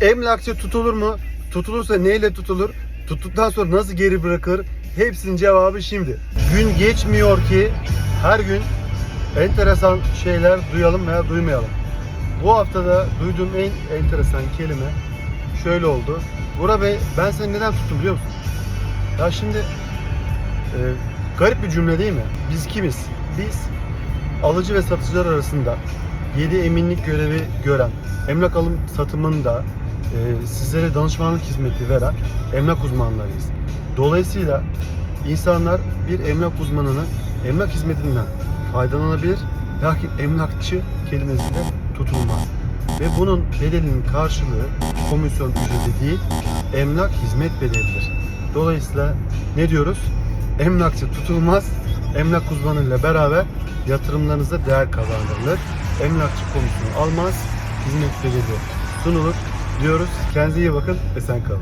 Emlakçı tutulur mu? Tutulursa neyle tutulur? Tuttuktan sonra nasıl geri bırakır? Hepsinin cevabı şimdi. Gün geçmiyor ki her gün enteresan şeyler duyalım veya duymayalım. Bu haftada duyduğum en enteresan kelime şöyle oldu. Bora Bey ben seni neden tuttum biliyor musun? Ya şimdi e, garip bir cümle değil mi? Biz kimiz? Biz alıcı ve satıcılar arasında 7 eminlik görevi gören, emlak alım satımında e, sizlere danışmanlık hizmeti veren emlak uzmanlarıyız. Dolayısıyla insanlar bir emlak uzmanının emlak hizmetinden faydalanabilir. Lakin emlakçı kelimesiyle tutulmaz. Ve bunun bedelinin karşılığı komisyon ücreti değil, emlak hizmet bedelidir. Dolayısıyla ne diyoruz? Emlakçı tutulmaz, emlak uzmanıyla beraber yatırımlarınıza değer kazandırılır. Emlakçı komisyonu almaz, hizmet bedeli sunulur diyoruz. Kendinize iyi bakın, esen kalın.